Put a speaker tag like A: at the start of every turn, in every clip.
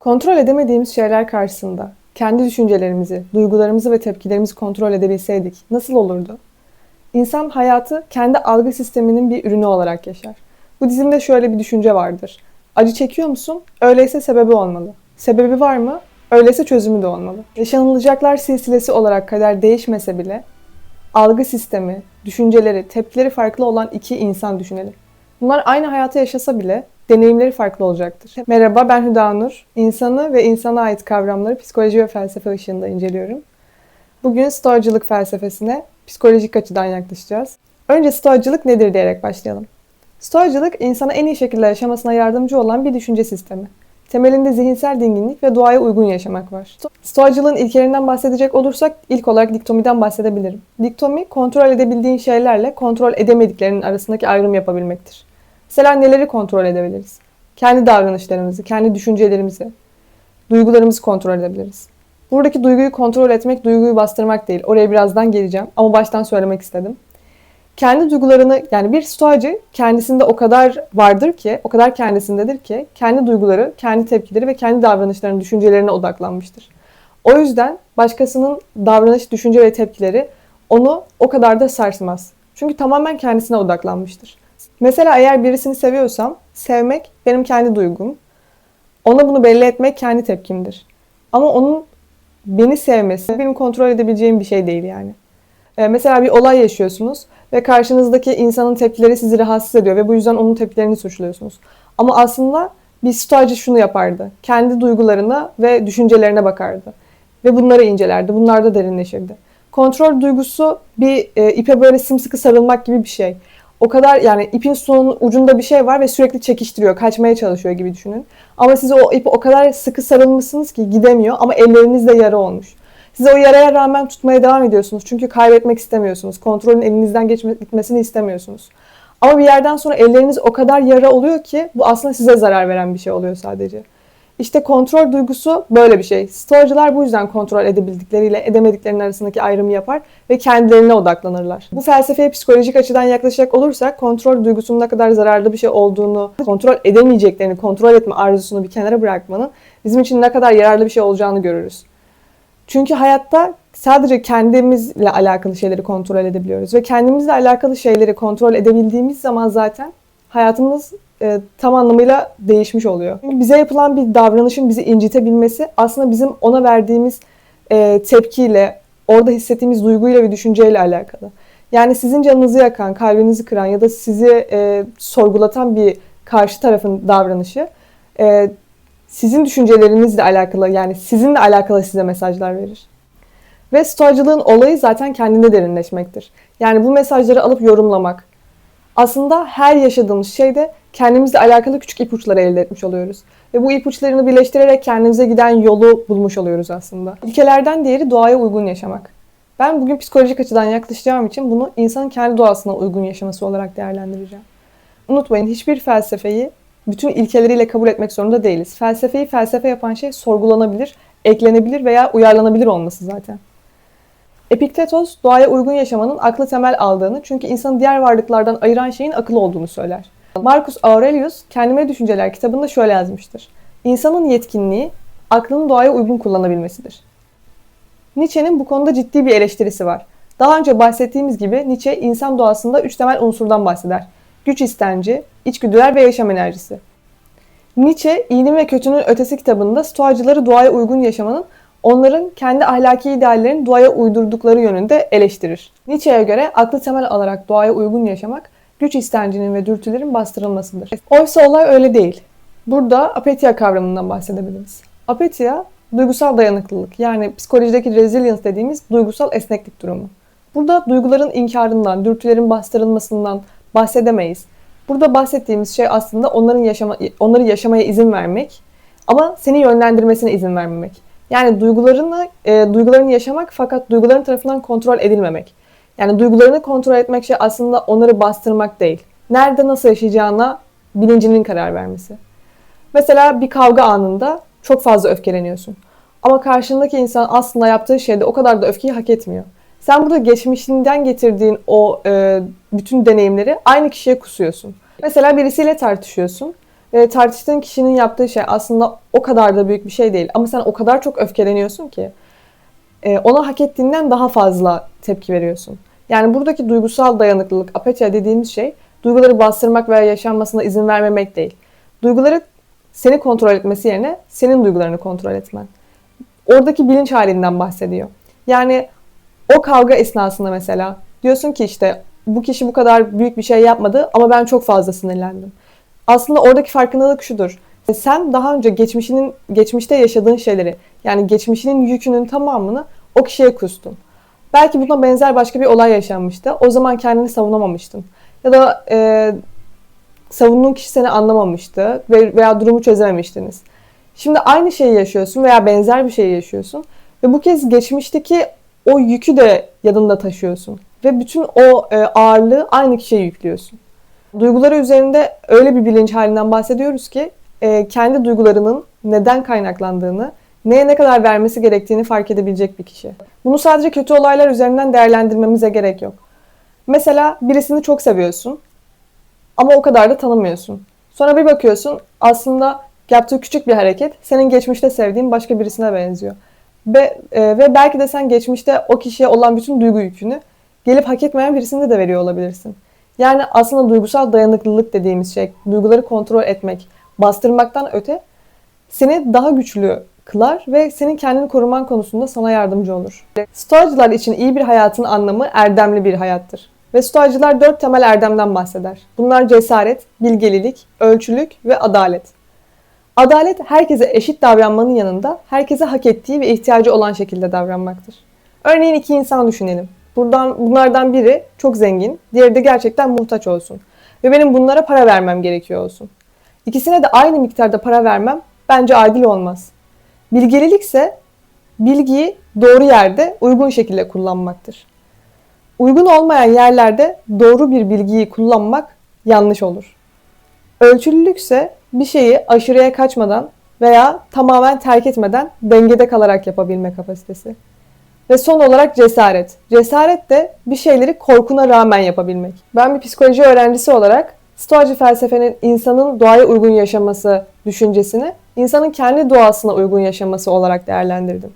A: Kontrol edemediğimiz şeyler karşısında kendi düşüncelerimizi, duygularımızı ve tepkilerimizi kontrol edebilseydik nasıl olurdu? İnsan hayatı kendi algı sisteminin bir ürünü olarak yaşar. Bu dizimde şöyle bir düşünce vardır. Acı çekiyor musun? Öyleyse sebebi olmalı. Sebebi var mı? Öyleyse çözümü de olmalı. Yaşanılacaklar silsilesi olarak kader değişmese bile algı sistemi, düşünceleri, tepkileri farklı olan iki insan düşünelim. Bunlar aynı hayatı yaşasa bile deneyimleri farklı olacaktır. Merhaba ben Hüda Nur. İnsanı ve insana ait kavramları psikoloji ve felsefe ışığında inceliyorum. Bugün stoacılık felsefesine psikolojik açıdan yaklaşacağız. Önce stoacılık nedir diyerek başlayalım. Stoacılık insana en iyi şekilde yaşamasına yardımcı olan bir düşünce sistemi. Temelinde zihinsel dinginlik ve doğaya uygun yaşamak var. Stoacılığın ilkelerinden bahsedecek olursak ilk olarak diktomiden bahsedebilirim. Diktomi, kontrol edebildiğin şeylerle kontrol edemediklerinin arasındaki ayrım yapabilmektir. Mesela neleri kontrol edebiliriz? Kendi davranışlarımızı, kendi düşüncelerimizi, duygularımızı kontrol edebiliriz. Buradaki duyguyu kontrol etmek, duyguyu bastırmak değil. Oraya birazdan geleceğim ama baştan söylemek istedim. Kendi duygularını, yani bir stoacı kendisinde o kadar vardır ki, o kadar kendisindedir ki, kendi duyguları, kendi tepkileri ve kendi davranışlarının, düşüncelerine odaklanmıştır. O yüzden başkasının davranış, düşünce ve tepkileri onu o kadar da sarsmaz. Çünkü tamamen kendisine odaklanmıştır. Mesela eğer birisini seviyorsam, sevmek benim kendi duygum. Ona bunu belli etmek kendi tepkimdir. Ama onun beni sevmesi benim kontrol edebileceğim bir şey değil yani. Ee, mesela bir olay yaşıyorsunuz ve karşınızdaki insanın tepkileri sizi rahatsız ediyor ve bu yüzden onun tepkilerini suçluyorsunuz. Ama aslında bir stoacı şunu yapardı. Kendi duygularına ve düşüncelerine bakardı. Ve bunları incelerdi. Bunlarda derinleşirdi. Kontrol duygusu bir e, ipe böyle sımsıkı sarılmak gibi bir şey o kadar yani ipin sonun ucunda bir şey var ve sürekli çekiştiriyor, kaçmaya çalışıyor gibi düşünün. Ama siz o ipi o kadar sıkı sarılmışsınız ki gidemiyor ama ellerinizde yara olmuş. Siz o yaraya rağmen tutmaya devam ediyorsunuz. Çünkü kaybetmek istemiyorsunuz. Kontrolün elinizden geçme, gitmesini istemiyorsunuz. Ama bir yerden sonra elleriniz o kadar yara oluyor ki bu aslında size zarar veren bir şey oluyor sadece. İşte kontrol duygusu böyle bir şey. Stoacılar bu yüzden kontrol edebildikleriyle edemediklerinin arasındaki ayrımı yapar ve kendilerine odaklanırlar. Bu felsefeye psikolojik açıdan yaklaşacak olursak kontrol duygusunun ne kadar zararlı bir şey olduğunu, kontrol edemeyeceklerini, kontrol etme arzusunu bir kenara bırakmanın bizim için ne kadar yararlı bir şey olacağını görürüz. Çünkü hayatta sadece kendimizle alakalı şeyleri kontrol edebiliyoruz ve kendimizle alakalı şeyleri kontrol edebildiğimiz zaman zaten hayatımız e, tam anlamıyla değişmiş oluyor. Çünkü bize yapılan bir davranışın bizi incitebilmesi aslında bizim ona verdiğimiz e, tepkiyle, orada hissettiğimiz duyguyla ve düşünceyle alakalı. Yani sizin canınızı yakan, kalbinizi kıran ya da sizi e, sorgulatan bir karşı tarafın davranışı e, sizin düşüncelerinizle alakalı yani sizinle alakalı size mesajlar verir. Ve stoacılığın olayı zaten kendinde derinleşmektir. Yani bu mesajları alıp yorumlamak. Aslında her yaşadığımız şeyde kendimizle alakalı küçük ipuçları elde etmiş oluyoruz. Ve bu ipuçlarını birleştirerek kendimize giden yolu bulmuş oluyoruz aslında. İlkelerden diğeri doğaya uygun yaşamak. Ben bugün psikolojik açıdan yaklaşacağım için bunu insanın kendi doğasına uygun yaşaması olarak değerlendireceğim. Unutmayın hiçbir felsefeyi bütün ilkeleriyle kabul etmek zorunda değiliz. Felsefeyi felsefe yapan şey sorgulanabilir, eklenebilir veya uyarlanabilir olması zaten. Epiktetos doğaya uygun yaşamanın aklı temel aldığını çünkü insanı diğer varlıklardan ayıran şeyin akıl olduğunu söyler. Marcus Aurelius Kendime Düşünceler kitabında şöyle yazmıştır. İnsanın yetkinliği aklını doğaya uygun kullanabilmesidir. Nietzsche'nin bu konuda ciddi bir eleştirisi var. Daha önce bahsettiğimiz gibi Nietzsche insan doğasında üç temel unsurdan bahseder. Güç istenci, içgüdüler ve yaşam enerjisi. Nietzsche, İyinin ve Kötünün Ötesi kitabında stoacıları doğaya uygun yaşamanın onların kendi ahlaki ideallerini doğaya uydurdukları yönünde eleştirir. Nietzsche'ye göre aklı temel alarak doğaya uygun yaşamak güç istencinin ve dürtülerin bastırılmasıdır. Oysa olay öyle değil. Burada apetia kavramından bahsedebiliriz. Apetia, duygusal dayanıklılık yani psikolojideki resilience dediğimiz duygusal esneklik durumu. Burada duyguların inkarından, dürtülerin bastırılmasından bahsedemeyiz. Burada bahsettiğimiz şey aslında onların yaşama, onları yaşamaya izin vermek ama seni yönlendirmesine izin vermemek. Yani duygularını, e, duygularını yaşamak fakat duyguların tarafından kontrol edilmemek. Yani duygularını kontrol etmek şey aslında onları bastırmak değil. Nerede nasıl yaşayacağına bilincinin karar vermesi. Mesela bir kavga anında çok fazla öfkeleniyorsun. Ama karşındaki insan aslında yaptığı şeyde o kadar da öfkeyi hak etmiyor. Sen burada geçmişinden getirdiğin o e, bütün deneyimleri aynı kişiye kusuyorsun. Mesela birisiyle tartışıyorsun Ve tartıştığın kişinin yaptığı şey aslında o kadar da büyük bir şey değil. Ama sen o kadar çok öfkeleniyorsun ki e, ona hak ettiğinden daha fazla tepki veriyorsun. Yani buradaki duygusal dayanıklılık, apatia dediğimiz şey duyguları bastırmak veya yaşanmasına izin vermemek değil. Duyguları seni kontrol etmesi yerine senin duygularını kontrol etmen. Oradaki bilinç halinden bahsediyor. Yani o kavga esnasında mesela diyorsun ki işte bu kişi bu kadar büyük bir şey yapmadı ama ben çok fazla sinirlendim. Aslında oradaki farkındalık şudur. Sen daha önce geçmişinin geçmişte yaşadığın şeyleri yani geçmişinin yükünün tamamını o kişiye kustun. Belki buna benzer başka bir olay yaşanmıştı. O zaman kendini savunamamıştın. Ya da e, savunduğun kişi seni anlamamıştı ve veya durumu çözememiştiniz. Şimdi aynı şeyi yaşıyorsun veya benzer bir şeyi yaşıyorsun ve bu kez geçmişteki o yükü de yanında taşıyorsun ve bütün o e, ağırlığı aynı kişiye yüklüyorsun. Duyguları üzerinde öyle bir bilinç halinden bahsediyoruz ki e, kendi duygularının neden kaynaklandığını, neye ne kadar vermesi gerektiğini fark edebilecek bir kişi. Bunu sadece kötü olaylar üzerinden değerlendirmemize gerek yok. Mesela birisini çok seviyorsun ama o kadar da tanımıyorsun. Sonra bir bakıyorsun aslında yaptığı küçük bir hareket senin geçmişte sevdiğin başka birisine benziyor. Ve, e, ve belki de sen geçmişte o kişiye olan bütün duygu yükünü gelip hak etmeyen birisinde de veriyor olabilirsin. Yani aslında duygusal dayanıklılık dediğimiz şey, duyguları kontrol etmek, bastırmaktan öte seni daha güçlü kılar ve senin kendini koruman konusunda sana yardımcı olur. Stoacılar için iyi bir hayatın anlamı erdemli bir hayattır. Ve Stoacılar dört temel erdemden bahseder. Bunlar cesaret, bilgelilik, ölçülük ve adalet. Adalet herkese eşit davranmanın yanında herkese hak ettiği ve ihtiyacı olan şekilde davranmaktır. Örneğin iki insan düşünelim. Buradan bunlardan biri çok zengin, diğeri de gerçekten muhtaç olsun ve benim bunlara para vermem gerekiyor olsun. İkisine de aynı miktarda para vermem bence adil olmaz. Bilgelilik ise bilgiyi doğru yerde uygun şekilde kullanmaktır. Uygun olmayan yerlerde doğru bir bilgiyi kullanmak yanlış olur. Ölçülülük ise bir şeyi aşırıya kaçmadan veya tamamen terk etmeden dengede kalarak yapabilme kapasitesi. Ve son olarak cesaret. Cesaret de bir şeyleri korkuna rağmen yapabilmek. Ben bir psikoloji öğrencisi olarak Stoacı felsefenin insanın doğaya uygun yaşaması düşüncesini insanın kendi doğasına uygun yaşaması olarak değerlendirdim.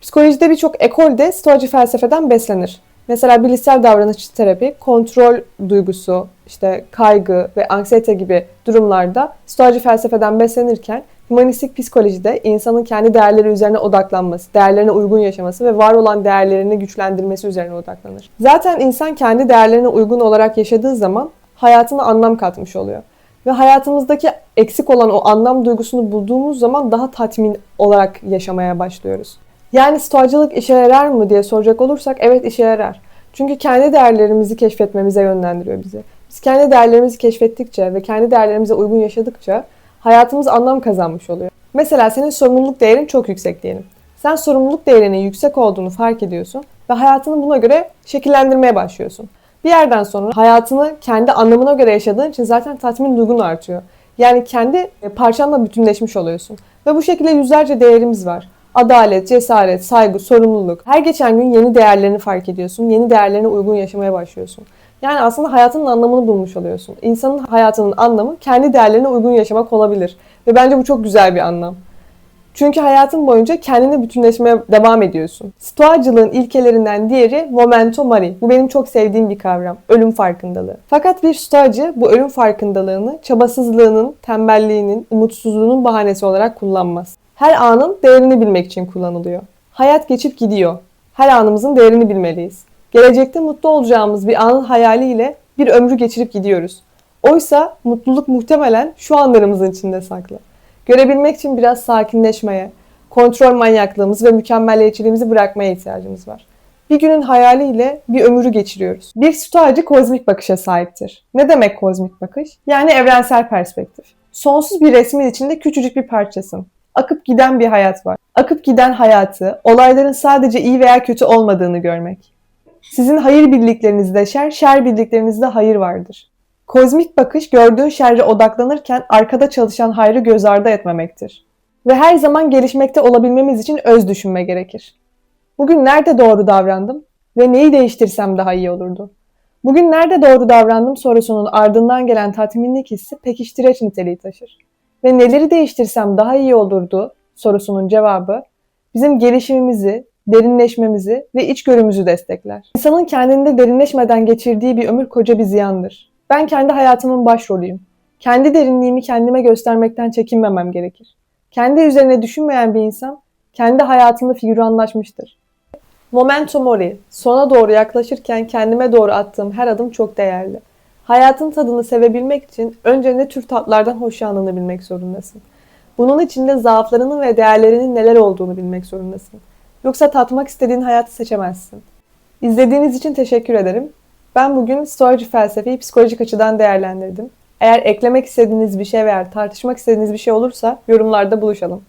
A: Psikolojide birçok ekol de Stoacı felsefeden beslenir. Mesela bilişsel davranışçı terapi, kontrol duygusu, işte kaygı ve anksiyete gibi durumlarda Stoacı felsefeden beslenirken Humanistik psikolojide insanın kendi değerleri üzerine odaklanması, değerlerine uygun yaşaması ve var olan değerlerini güçlendirmesi üzerine odaklanır. Zaten insan kendi değerlerine uygun olarak yaşadığı zaman hayatına anlam katmış oluyor. Ve hayatımızdaki eksik olan o anlam duygusunu bulduğumuz zaman daha tatmin olarak yaşamaya başlıyoruz. Yani stoacılık işe yarar mı diye soracak olursak evet işe yarar. Çünkü kendi değerlerimizi keşfetmemize yönlendiriyor bizi. Biz kendi değerlerimizi keşfettikçe ve kendi değerlerimize uygun yaşadıkça hayatımız anlam kazanmış oluyor. Mesela senin sorumluluk değerin çok yüksek diyelim. Sen sorumluluk değerinin yüksek olduğunu fark ediyorsun ve hayatını buna göre şekillendirmeye başlıyorsun. Bir yerden sonra hayatını kendi anlamına göre yaşadığın için zaten tatmin duygun artıyor. Yani kendi parçanla bütünleşmiş oluyorsun. Ve bu şekilde yüzlerce değerimiz var. Adalet, cesaret, saygı, sorumluluk. Her geçen gün yeni değerlerini fark ediyorsun. Yeni değerlerine uygun yaşamaya başlıyorsun. Yani aslında hayatının anlamını bulmuş oluyorsun. İnsanın hayatının anlamı kendi değerlerine uygun yaşamak olabilir. Ve bence bu çok güzel bir anlam. Çünkü hayatın boyunca kendini bütünleşmeye devam ediyorsun. Stoacılığın ilkelerinden diğeri momento mori. Bu benim çok sevdiğim bir kavram. Ölüm farkındalığı. Fakat bir stoacı bu ölüm farkındalığını çabasızlığının, tembelliğinin, umutsuzluğunun bahanesi olarak kullanmaz. Her anın değerini bilmek için kullanılıyor. Hayat geçip gidiyor. Her anımızın değerini bilmeliyiz. Gelecekte mutlu olacağımız bir anın hayaliyle bir ömrü geçirip gidiyoruz. Oysa mutluluk muhtemelen şu anlarımızın içinde saklı. Görebilmek için biraz sakinleşmeye, kontrol manyaklığımız ve mükemmelliyetçiliğimizi bırakmaya ihtiyacımız var. Bir günün hayaliyle bir ömrü geçiriyoruz. Bir stoacı kozmik bakışa sahiptir. Ne demek kozmik bakış? Yani evrensel perspektif. Sonsuz bir resmin içinde küçücük bir parçasın. Akıp giden bir hayat var. Akıp giden hayatı, olayların sadece iyi veya kötü olmadığını görmek. Sizin hayır birliklerinizde şer, şer birliklerinizde hayır vardır. Kozmik bakış gördüğün şerre odaklanırken arkada çalışan hayrı göz ardı etmemektir. Ve her zaman gelişmekte olabilmemiz için öz düşünme gerekir. Bugün nerede doğru davrandım ve neyi değiştirsem daha iyi olurdu? Bugün nerede doğru davrandım sorusunun ardından gelen tatminlik hissi pekiştireç niteliği taşır. Ve neleri değiştirsem daha iyi olurdu sorusunun cevabı bizim gelişimimizi, derinleşmemizi ve içgörümüzü destekler. İnsanın kendinde derinleşmeden geçirdiği bir ömür koca bir ziyandır. Ben kendi hayatımın başrolüyüm. Kendi derinliğimi kendime göstermekten çekinmemem gerekir. Kendi üzerine düşünmeyen bir insan kendi hayatında figüranlaşmıştır. Momento mori. Sona doğru yaklaşırken kendime doğru attığım her adım çok değerli. Hayatın tadını sevebilmek için önce ne tür tatlardan hoşlandığını bilmek zorundasın. Bunun için de zaaflarının ve değerlerinin neler olduğunu bilmek zorundasın. Yoksa tatmak istediğin hayatı seçemezsin. İzlediğiniz için teşekkür ederim. Ben bugün Stoacı felsefeyi psikolojik açıdan değerlendirdim. Eğer eklemek istediğiniz bir şey veya tartışmak istediğiniz bir şey olursa yorumlarda buluşalım.